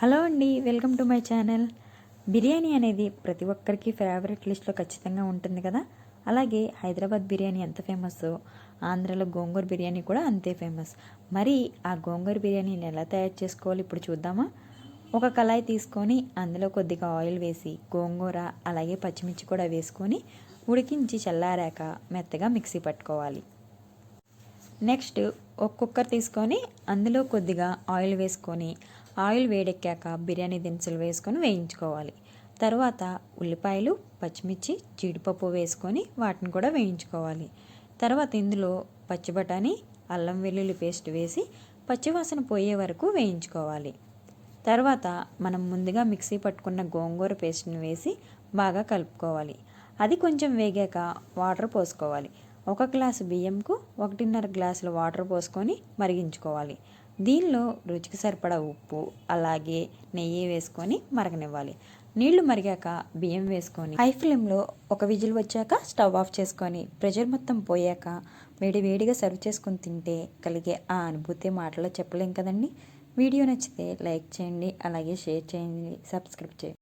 Hello అండి welcome to my channel. Biryani అనేది ప్రతి ఒక్కరికి ఫేవరెట్ లిస్ట్లో ఖచ్చితంగా ఉంటుంది కదా? అలాగే హైదరాబాద్ బిర్యానీ ఎంత ఫేమస్ ఆంధ్రాలో గోంగూర బిర్యానీ కూడా అంతే ఫేమస్ మరి ఆ గోంగూర బిర్యానీని ఎలా తయారు చేసుకోవాలి ఇప్పుడు చూద్దామా? ఒక కళాయి తీసుకొని అందులో కొద్దిగా ఆయిల్ వేసి గోంగూర అలాగే పచ్చిమిర్చి కూడా వేసుకొని ఉడికించి చల్లారాక మెత్తగా మిక్సీ పట్టుకోవాలి. నెక్స్ట్ ఒక కుక్కర్ తీసుకొని అందులో కొద్దిగా ఆయిల్ వేసుకొని ఆయిల్ వేడెక్కాక బిర్యానీ దినుసులు వేసుకొని వేయించుకోవాలి. తర్వాత ఉల్లిపాయలు పచ్చిమిర్చి జీడిపప్పు వేసుకొని వాటిని కూడా వేయించుకోవాలి. తర్వాత ఇందులో పచ్చి బఠానీ అల్లం వెల్లుల్లి పేస్ట్ వేసి పచ్చివాసన పోయే వరకు వేయించుకోవాలి. తర్వాత మనం ముందుగా మిక్సీ పట్టుకున్న గోంగూర పేస్ట్ని వేసి బాగా కలుపుకోవాలి. అది కొంచెం వేగాక వాటర్ పోసుకోవాలి. ఒక గ్లాసు బియ్యంకు ఒకటిన్నర గ్లాసుల వాటర్ పోసుకొని మరిగించుకోవాలి. దీనిలో రుచికి సరిపడా ఉప్పు అలాగే నెయ్యి వేసుకొని మరగనివ్వాలి. నీళ్ళు మరిగాక బియ్యం వేసుకొని హై ఫ్లేమ్లో ఒక విజిల్ వచ్చాక స్టవ్ ఆఫ్ చేసుకొని ప్రెషర్ మొత్తం పోయాక వేడి వేడిగా సర్వ్ చేసుకొని తింటే కలిగే ఆ అనుభూతి మాటలో చెప్పలేం కదండి. వీడియో నచ్చితే లైక్ చేయండి అలాగే షేర్ చేయండి సబ్స్క్రైబ్ చేయండి.